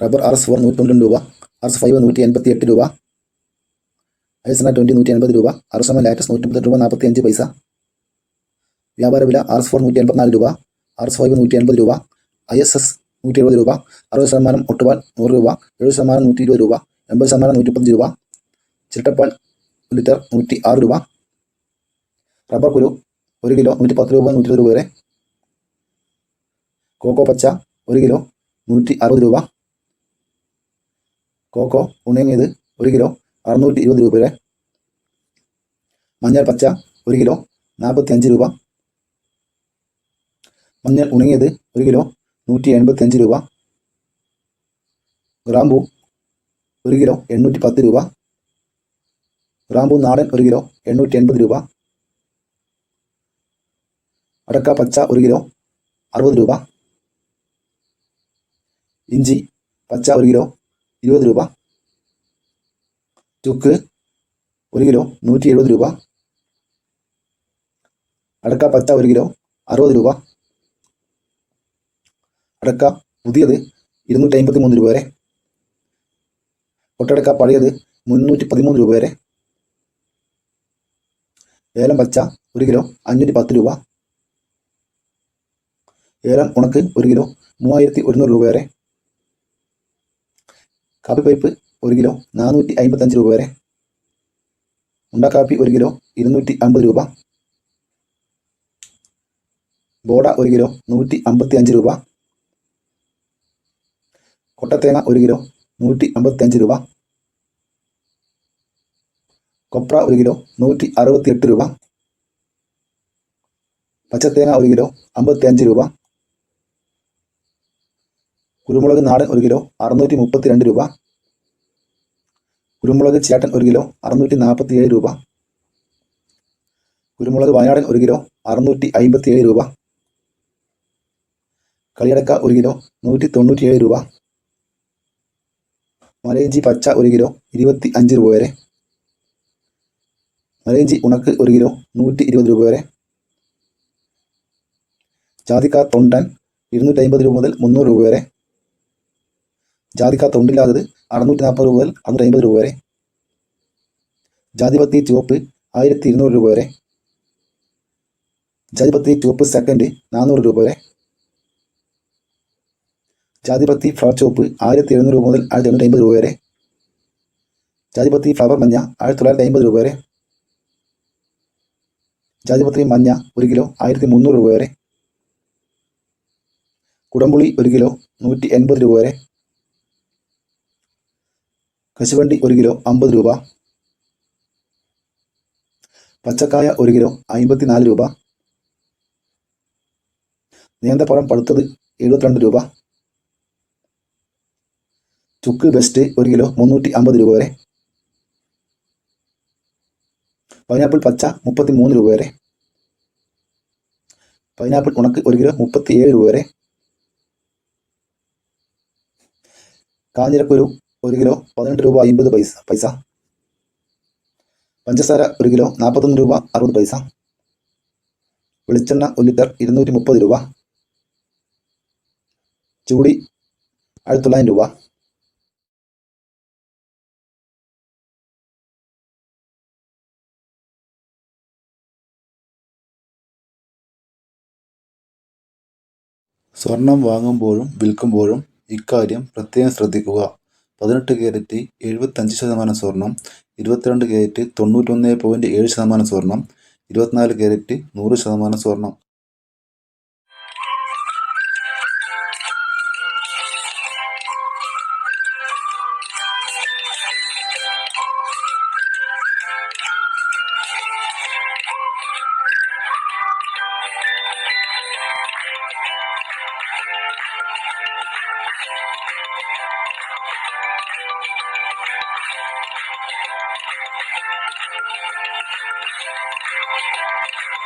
Rubber R S four നൂറ്റി തൊണ്ണൂറ് രൂപ ആർ എസ് ഫൈവ് നൂറ്റി എൺപത്തി എട്ട് രൂപ ഐ എസ് എൻ ട്വന്റി നൂറ്റി എൺപത് രൂപ ആർ എസ് എം ലാറ്റസ് നൂറ്റി മുപ്പത്തെട്ട് രൂപ നാൽപ്പത്തി അഞ്ച് പൈസ. വ്യാപാര വില ആർ എസ് ഫോർ നൂറ്റി എൺപത്തിനാല് രൂപ ആർ എസ് ഫൈവ് നൂറ്റി എൺപത് രൂപ ഐ എസ് എസ് നൂറ്റി എഴുപത് രൂപ അറുപത് ശതമാനം ഒട്ടുപാൽ നൂറ് രൂപ എഴുപത് ശതമാനം നൂറ്റി ഇരുപത് രൂപ എൺപത് ശതമാനം നൂറ്റി മുപ്പത്തഞ്ച് രൂപ ചിരട്ടപ്പാൽ ലിറ്റർ നൂറ്റി ആറ് രൂപ റബ്ബർ കുരു ഒരു കിലോ നൂറ്റി പത്ത് രൂപ നൂറ്റി ഇരുപത് രൂപ വരെ കോക്കോ പച്ച ഒരു കിലോ നൂറ്റി അറുപത് രൂപ കോക്കോ ഉണങ്ങിയത് ഒരു കിലോ അറുന്നൂറ്റി ഇരുപത് രൂപ വരെ മഞ്ഞൾ പച്ച ഒരു കിലോ നാൽപ്പത്തി അഞ്ച് രൂപ. മഞ്ഞൾ ഉണങ്ങിയത് ഒരു കിലോ നൂറ്റി എൺപത്തി അഞ്ച് രൂപ. ഗ്രാമ്പു ഒരു കിലോ എണ്ണൂറ്റി പത്ത് രൂപ. ഗ്രാമ്പു നാടൻ ഒരു കിലോ എണ്ണൂറ്റി എൺപത് രൂപ. അടക്ക പച്ച ഒരു കിലോ അറുപത് രൂപ. ഇഞ്ചി പച്ച ഒരു കിലോ ഇരുപത് രൂപ. ചുക്ക് ഒരു കിലോ നൂറ്റി എഴുപത് രൂപ. അടക്ക പച്ച ഒരു കിലോ അറുപത് രൂപ. അടക്ക പുതിയത് ഇരുന്നൂറ്റി അമ്പത്തി മൂന്ന് രൂപ വരെ. ഒട്ടടക്ക പഴയത് മുന്നൂറ്റി പതിമൂന്ന് രൂപ വരെ. ഏലം പച്ച ഒരു കിലോ അഞ്ഞൂറ്റി പത്ത് രൂപ. ഏലം ഉണക്ക് ഒരു കിലോ മൂവായിരത്തി ഒരുന്നൂറ് രൂപ വരെ. കാപ്പി പൈപ്പ് ഒരു കിലോ നാനൂറ്റി അമ്പത്തഞ്ച് രൂപ വരെ ഉണ്ടക്കാപ്പി ഒരു കിലോ ഇരുന്നൂറ്റി അമ്പത് രൂപ ബോഡ ഒരു കിലോ നൂറ്റി അമ്പത്തി അഞ്ച് രൂപ കൊട്ടത്തേങ്ങ ഒരു കിലോ നൂറ്റി അമ്പത്തി അഞ്ച് രൂപ കൊപ്ര ഒരു കിലോ നൂറ്റി അറുപത്തി എട്ട് രൂപ പച്ചത്തേങ്ങ ഒരു കിലോ അമ്പത്തി അഞ്ച് രൂപ കുരുമുളക് നാടൻ ഒരു കിലോ അറുന്നൂറ്റി മുപ്പത്തി രണ്ട് രൂപ. കുരുമുളക് ചേട്ടൻ ഒരു കിലോ അറുന്നൂറ്റി നാൽപ്പത്തി ഏഴ് രൂപ. കുരുമുളക് വയനാടൻ ഒരു കിലോ അറുന്നൂറ്റി അമ്പത്തി ഏഴ് രൂപ. കളിയടക്ക ഒരു കിലോ നൂറ്റി തൊണ്ണൂറ്റി ഏഴ് രൂപ. മലയിഞ്ചി പച്ച ഒരു കിലോ ഇരുപത്തി അഞ്ച് രൂപ വരെ. മലയിഞ്ചി ഉണക്ക് ഒരു കിലോ നൂറ്റി ഇരുപത് രൂപ വരെ. ജാതിക്ക തൊണ്ടൻ ഇരുന്നൂറ്റി അമ്പത് രൂപ മുതൽ മുന്നൂറ് രൂപ വരെ. ജാതിക്ക തൊണ്ടില്ലാത്തത് അറുന്നൂറ്റി നാൽപ്പത് രൂപ മുതൽ അറുന്നൂറ്റി അമ്പത് രൂപ വരെ. ജാതിപത്തി ചുവപ്പ് ആയിരത്തി ഇരുന്നൂറ് രൂപ വരെ. ജാതിപത്തി ചുവപ്പ് സെക്കൻഡ് നാനൂറ് രൂപ വരെ. ജാതിപത്തി ഫ്ലവർ ചുവപ്പ് ആയിരത്തി എഴുന്നൂറ് രൂപ മുതൽ ആയിരത്തി എണ്ണൂറ്റി അമ്പത് രൂപ വരെ. ജാതിപത്തി ഫ്ലവർ മഞ്ഞ ആയിരത്തി തൊള്ളായിരത്തി അമ്പത് രൂപ വരെ. ജാതിപത്രി മഞ്ഞ ഒരു കിലോ ആയിരത്തി മുന്നൂറ് രൂപ വരെ. കുടംപുളി ഒരു കിലോ നൂറ്റി എൺപത് രൂപ വരെ. കശുവണ്ടി ഒരു കിലോ അമ്പത് രൂപ. പച്ചക്കായ ഒരു കിലോ അമ്പത്തിനാല് രൂപ. നേന്ത്രപ്പഴം പഴുത്തത് എഴുപത്തിരണ്ട് രൂപ. ചുക്ക് ബെസ്റ്റ് ഒരു കിലോ മുന്നൂറ്റി അമ്പത് രൂപ വരെ. പൈനാപ്പിൾ പച്ച മുപ്പത്തി മൂന്ന് രൂപ വരെ. പൈനാപ്പിൾ ഉണക്ക് ഒരു കിലോ മുപ്പത്തി ഏഴ് രൂപ വരെ. കാഞ്ഞിരക്കുരു ഒരു കിലോ പതിനെട്ട് രൂപ അമ്പത് പൈസ പൈസ. പഞ്ചസാര ഒരു കിലോ നാൽപ്പത്തൊന്ന് രൂപ അറുപത് പൈസ. വെളിച്ചെണ്ണ ഒരു ലിറ്റർ ഇരുന്നൂറ്റി മുപ്പത് രൂപ. ചൂടി ആയിരത്തി തൊള്ളായിരം രൂപ. സ്വർണം വാങ്ങുമ്പോഴും വിൽക്കുമ്പോഴും ഇക്കാര്യം പ്രത്യേകം ശ്രദ്ധിക്കുക. പതിനെട്ട് കാരറ്റ് എഴുപത്തഞ്ച് ശതമാനം സ്വർണം ഇരുപത്തിരണ്ട് കാരറ്റ് തൊണ്ണൂറ്റൊന്ന് പോയിന്റ് ഏഴ് ശതമാനം സ്വർണം ഇരുപത്തിനാല് കാരറ്റ് നൂറ് ശതമാനം സ്വർണം. Thank you.